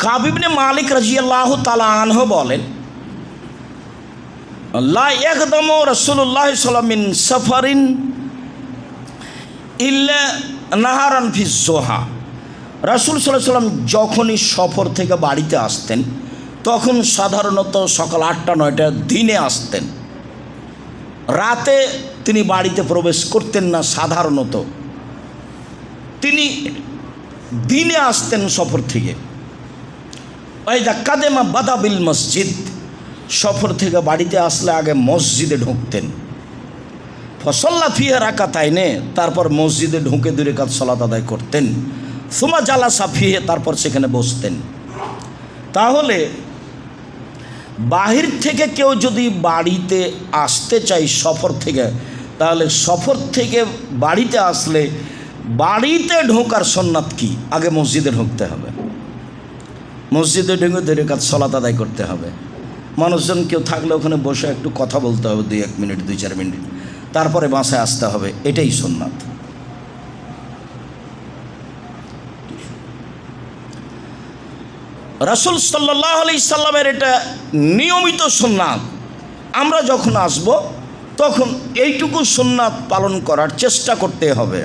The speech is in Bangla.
কাবিবনে মালিক রাজিয়াল্লাহ তালা আনহ বলেন একদম রসুল্লাহ সাল্লামিন সফারিন ইল্লা নাহারান জোহা রাসুল সাল্লাহ সাল্লাম যখনই সফর থেকে বাড়িতে আসতেন, তখন সাধারণত সকাল আটটা, নয়টা দিনে আসতেন। রাতে তিনি বাড়িতে প্রবেশ করতেন না সাধারণত। তিনি দিনে আসতেন সফর থেকে। ওই দা কাদেমা বাদাবিল মসজিদ। সফর থেকে বাড়িতে আসলে আগে মসজিদে ঢুকতেন। ফসল্লা ফিহে রাখা তাই নে তারপর মসজিদে ঢুকে দূরে কাজ সলাত আদায় করতেন। সুমা জালা সাফিহে তারপর সেখানে বসতেন। তাহলে বাহির থেকে কেউ যদি বাড়িতে আসতে চাই সফর থেকে, তাহলে সফর থেকে বাড়িতে আসলে বাড়িতে ঢোকার সন্ন্যাত কি? আগে মসজিদে ঢুকতে হবে। মসজিদে ঢুকে ধরে কাজ সলাত আদায় করতে হবে। মানুষজন কেউ থাকলে ওখানে বসে একটু কথা বলতে হবে, দুই এক মিনিট, দুই চার মিনিট। তারপরে বাসায় আসতে হবে, এটাই সোননাথ রাসুল সাল্লাহ আলি সাল্লামের এটা নিয়মিত সোননাথ আমরা যখন আসব, তখন এইটুকু সোননাথ পালন করার চেষ্টা করতে হবে।